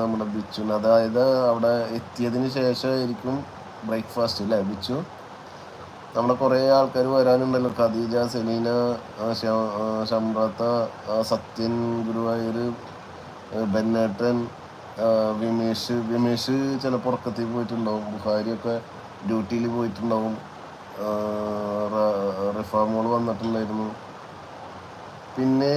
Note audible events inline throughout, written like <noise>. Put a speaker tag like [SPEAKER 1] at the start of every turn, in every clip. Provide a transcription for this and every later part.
[SPEAKER 1] നമ്മുടെ ബിച്ചു അതായത് അവിടെ എത്തിയതിന് ശേഷമായിരിക്കും ബ്രേക്ക്ഫാസ്റ്റ് അല്ലേ ബിച്ചു? നമ്മുടെ കുറേ ആൾക്കാർ വരാനുണ്ടല്ലോ. ഖദീജ സെലീന ശമ്പ്രത്ത സത്യൻ ഗുരുവായൂർ ബെന്നേട്ടൻ വിമേഷ്. വിമേഷ് ചിലപ്പോൾ ഉറക്കത്തിൽ പോയിട്ടുണ്ടാവും. ബുഹാരിയൊക്കെ ഡ്യൂട്ടിയിൽ പോയിട്ടുണ്ടാവും. റിഫാമോൾ വന്നിട്ടുണ്ടായിരുന്നു. പിന്നെ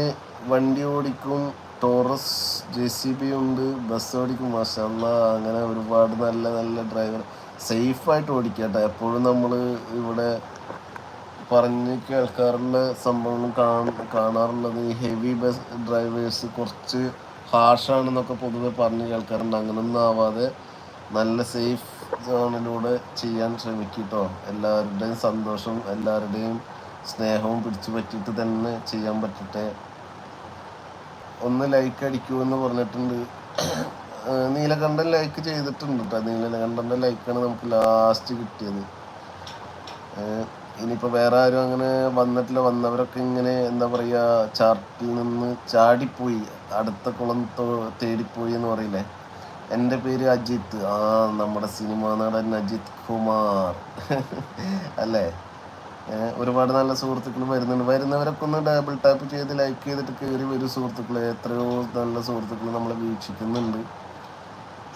[SPEAKER 1] വണ്ടി ഓടിക്കും. ടോറസ് ജെ സി ബി ഉണ്ട് ബസ് ഓടിക്കും മാഷല്ല അങ്ങനെ ഒരുപാട് നല്ല നല്ല ഡ്രൈവർ സേഫായിട്ട് ഓടിക്കട്ടെ. എപ്പോഴും നമ്മൾ ഇവിടെ പറഞ്ഞ് കേൾക്കാറുള്ള സംഭവങ്ങൾ കാണാറുള്ളത് ഈ ഹെവി ബസ് ഡ്രൈവേഴ്സ് കുറച്ച് ഹാർഷാണെന്നൊക്കെ പൊതുവെ പറഞ്ഞ് കേൾക്കാറുണ്ട്. അങ്ങനൊന്നും ആവാതെ നല്ല സേഫ് സോണിലൂടെ ചെയ്യാൻ ശ്രമിക്കട്ടോ. എല്ലാവരുടെയും സന്തോഷം എല്ലാവരുടെയും സ്നേഹവും പിടിച്ചു പറ്റിയിട്ട് തന്നെ ചെയ്യാൻ പറ്റട്ടെ. ഒന്ന് ലൈക്ക് അടിക്കൂ എന്ന് പറഞ്ഞിട്ടുണ്ട് നീലകണ്ഠൻ ലൈക്ക് ചെയ്തിട്ടുണ്ട് കേട്ടോ നീലകണ്ഠന്റെ ലൈക്കാണ് നമുക്ക് ലാസ്റ്റ് കിട്ടിയത്. ഇനിയിപ്പോൾ വേറെ ആരും അങ്ങനെ വന്നിട്ടില്ല. വന്നവരൊക്കെ ഇങ്ങനെ എന്താ പറയുക ചാർട്ടിൽ നിന്ന് ചാടിപ്പോയി. അടുത്ത കുളം തേടിപ്പോയി എന്ന് പറയില്ലേ? എന്റെ പേര് അജിത്ത്. ആ നമ്മുടെ സിനിമാ നടൻ അജിത് കുമാർ. <laughs> അല്ലേ? ഒരുപാട് നല്ല സുഹൃത്തുക്കൾ വരുന്നുണ്ട്. വരുന്നവരൊക്കെ ഒന്ന് ഡബിൾ ടാപ്പ് ചെയ്ത് ലൈക്ക് ചെയ്തിട്ട് കയറി വരും സുഹൃത്തുക്കൾ എത്രയോ നല്ല സുഹൃത്തുക്കൾ നമ്മൾ വീക്ഷിക്കുന്നുണ്ട്.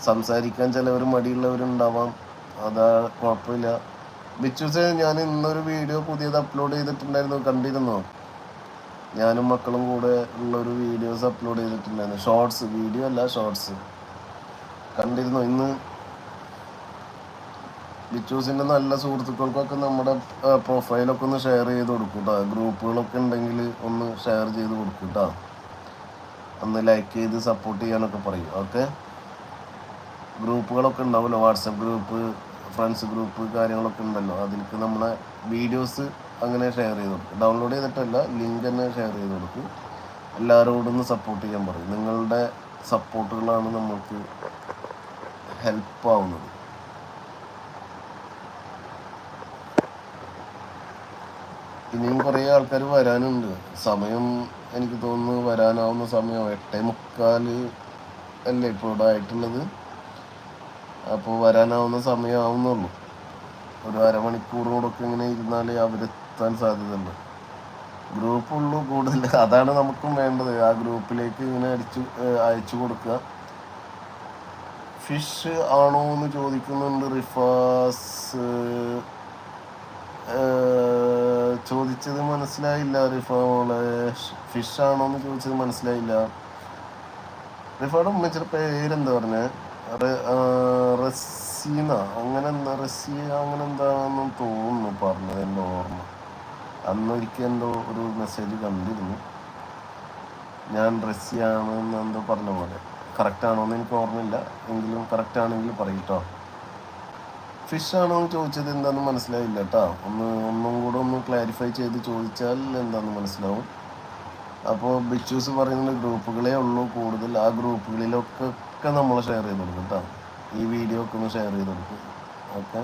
[SPEAKER 1] സംസാരിക്കാൻ ചിലവർ മടിയുള്ളവരുണ്ടാവാം. അതാ കുഴപ്പമില്ല. ബിച്ചൂസ് ഞാൻ ഇന്നൊരു വീഡിയോ പുതിയത് അപ്ലോഡ് ചെയ്തിട്ടുണ്ടായിരുന്നു. കണ്ടിരുന്നോ? ഞാനും മക്കളും കൂടെ ഉള്ള ഒരു വീഡിയോസ് അപ്ലോഡ് ചെയ്തിട്ടുണ്ടായിരുന്നു. ഷോർട്സ് വീഡിയോ അല്ല ഷോർട്സ് കണ്ടിരുന്നു? ഇന്ന് ബിച്ചൂസിന്റെ നല്ല സുഹൃത്തുക്കൾക്കൊക്കെ നമ്മുടെ പ്രൊഫൈലൊക്കെ ഒന്ന് ഷെയർ ചെയ്ത് കൊടുക്കും കേട്ടോ ഗ്രൂപ്പുകളൊക്കെ ഉണ്ടെങ്കിൽ ഒന്ന് ഷെയർ ചെയ്ത് കൊടുക്കും കേട്ടോ ഒന്ന് ലൈക്ക് ചെയ്ത് സപ്പോർട്ട് ചെയ്യാനൊക്കെ പറയും. ഓക്കെ ഗ്രൂപ്പുകളൊക്കെ ഉണ്ടാവുമല്ലോ. വാട്സപ്പ് ഗ്രൂപ്പ് ഫ്രണ്ട്സ് ഗ്രൂപ്പ് കാര്യങ്ങളൊക്കെ ഉണ്ടല്ലോ. അതിലേക്ക് നമ്മളെ വീഡിയോസ് അങ്ങനെ ഷെയർ ചെയ്ത് കൊടുക്കും. ഡൗൺലോഡ് ചെയ്തിട്ടല്ല ലിങ്ക് തന്നെ ഷെയർ ചെയ്ത് കൊടുക്കും. എല്ലാവരോടും ഒന്ന് സപ്പോർട്ട് ചെയ്യാൻ പറയും. നിങ്ങളുടെ സപ്പോർട്ടുകളാണ് നമ്മൾക്ക് ഹെൽപ്പ് ആവുന്നത്. ഇനിയും കുറേ ആൾക്കാർ വരാനുണ്ട്. സമയം എനിക്ക് തോന്നുന്നു വരാനാവുന്ന സമയം എട്ടേ മുക്കാൽ അല്ലേ ഇപ്പോൾ ഇവിടെ ആയിട്ടുള്ളത്. അപ്പോൾ വരാനാവുന്ന സമയം ആവുന്നുള്ളൂ. ഒരു അരമണിക്കൂറോടൊക്കെ ഇങ്ങനെ ഇരുന്നാൽ അവരെത്താൻ സാധ്യതയുണ്ട് ഗ്രൂപ്പുള്ളൂ കൂടുതൽ. അതാണ് നമുക്കും വേണ്ടത്. ആ ഗ്രൂപ്പിലേക്ക് ഇങ്ങനെ അടിച്ചു അയച്ചു കൊടുക്കുക. ഫിഷ് ആണോ എന്ന് ചോദിക്കുന്നുണ്ട് റിഫാസ്. ചോദിച്ചത് മനസ്സിലായില്ല റിഫ മോളെ ഫിഷ് ആണോ എന്ന് ചോദിച്ചത് മനസ്സിലായില്ല. റിഫയുടെ ഉമ്മച്ചിയുടെ പേരെന്താ പറഞ്ഞത് റസീന അങ്ങനെ എന്താ റസിയ അങ്ങനെ എന്താണെന്ന് തോന്നുന്നു പറഞ്ഞത് എന്റെ ഓർമ്മ. അന്നൊരിക്കൽ എന്തോ ഒരു മെസ്സേജ് കണ്ടിരുന്നു. ഞാൻ റസിയാണെന്ന് എന്തോ പറഞ്ഞ പോലെ. കറക്റ്റ് ആണോ എന്ന് എനിക്ക് ഓർമ്മയില്ല. എങ്കിലും കറക്റ്റ് ആണെങ്കിൽ പറയട്ടോ ഫിഷ് ആണോ ചോദിച്ചത് എന്താണെന്ന് മനസ്സിലായില്ല കേട്ടോ ഒന്ന് ഒന്നും കൂടെ ഒന്ന് ക്ലാരിഫൈ ചെയ്ത് ചോദിച്ചാൽ എന്താണെന്ന് മനസ്സിലാവും. അപ്പോൾ ബിച്ചൂസ് പറയുന്ന ഗ്രൂപ്പുകളേ ഉള്ളൂ കൂടുതൽ. ആ ഗ്രൂപ്പുകളിലൊക്കെ ഒക്കെ നമ്മൾ ഷെയർ ചെയ്ത് കൊടുക്കും കേട്ടോ ഈ വീഡിയോ ഒക്കെ ഒന്ന് ഷെയർ ചെയ്ത് കൊടുക്കും. Okay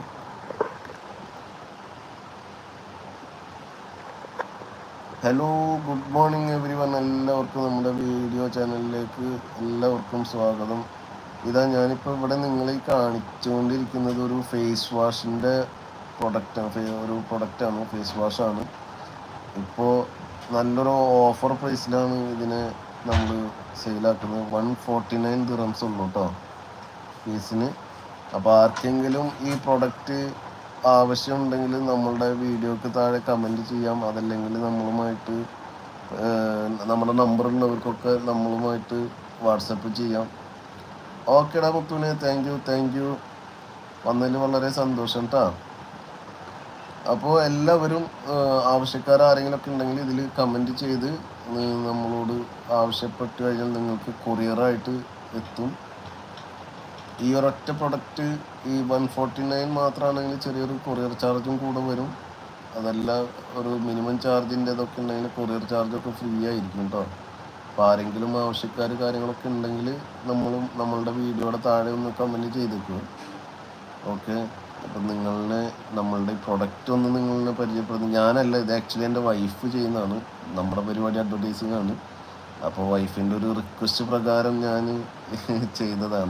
[SPEAKER 1] hello good morning everyone എല്ലാവർക്കും നമ്മുടെ വീഡിയോ ചാനലിലേക്ക് എല്ലാവർക്കും സ്വാഗതം. ഇതാ ഞാനിപ്പോൾ ഇവിടെ നിങ്ങളെ കാണിച്ചുകൊണ്ടിരിക്കുന്നത് ഒരു ഫേസ് വാഷിന്റെ പ്രൊഡക്റ്റാണ് ഒരു പ്രൊഡക്റ്റാണ് ഫേസ് വാഷാണ് ഇപ്പോൾ നല്ലൊരു ഓഫർ പ്രൈസിലാണ് ഇതിനെ നമ്മൾ സെയിലാക്കുന്നത് വൺ ഫോർട്ടി നയൻ ദിറംസ് ഉള്ളൂ കേട്ടോ ഫീസിന് അപ്പോൾ ആർക്കെങ്കിലും ഈ പ്രൊഡക്റ്റ് ആവശ്യമുണ്ടെങ്കിൽ നമ്മളുടെ വീഡിയോക്ക് താഴെ കമന്റ് ചെയ്യാം. അതല്ലെങ്കിൽ നമ്മളുമായിട്ട് നമ്മുടെ നമ്പർ ഉള്ളവർക്കൊക്കെ നമ്മളുമായിട്ട് വാട്സപ്പ് ചെയ്യാം. ഓക്കേടാ മുത്തുവിനെ താങ്ക് യു താങ്ക് യു വന്നതിൽ വളരെ സന്തോഷം കേട്ടോ അപ്പോൾ എല്ലാവരും ആവശ്യക്കാർ ആരെങ്കിലുമൊക്കെ ഉണ്ടെങ്കിൽ ഇതിൽ കമന്റ് ചെയ്ത് നമ്മളോട് ആവശ്യപ്പെട്ട് കഴിഞ്ഞാൽ നിങ്ങൾക്ക് കൊറിയറായിട്ട് എത്തും. ഈ ഒരൊറ്റ പ്രൊഡക്റ്റ് ഈ വൺ ഫോർട്ടി നയൻ മാത്രമാണെങ്കിൽ ചെറിയൊരു കൊറിയർ ചാർജും കൂടെ വരും. അതല്ല ഒരു മിനിമം ചാർജിന്റെതൊക്കെ ഉണ്ടെങ്കിൽ കൊറിയർ ചാർജൊക്കെ ഫ്രീ ആയിരിക്കും കേട്ടോ അപ്പോൾ ആരെങ്കിലും ആവശ്യക്കാർ കാര്യങ്ങളൊക്കെ ഉണ്ടെങ്കിൽ നമ്മളും നമ്മളുടെ വീഡിയോയുടെ താഴെ ഒന്ന് കമന്റ് ചെയ്തേക്കുക ഓക്കെ അപ്പം നിങ്ങളുടെ നമ്മളുടെ പ്രൊഡക്റ്റ് ഒന്ന് നിങ്ങളെ പരിചയപ്പെടുന്നു ഞാനല്ല ഇത് ആക്ച്വലി എന്റെ വൈഫ് ചെയ്യുന്നതാണ്. നമ്മുടെ പരിപാടി അഡ്വർടൈസിങ് ആണ്. അപ്പോൾ വൈഫിന്റെ ഒരു റിക്വസ്റ്റ് പ്രകാരം ഞാൻ <laughs> ചെയ്തതാണ്.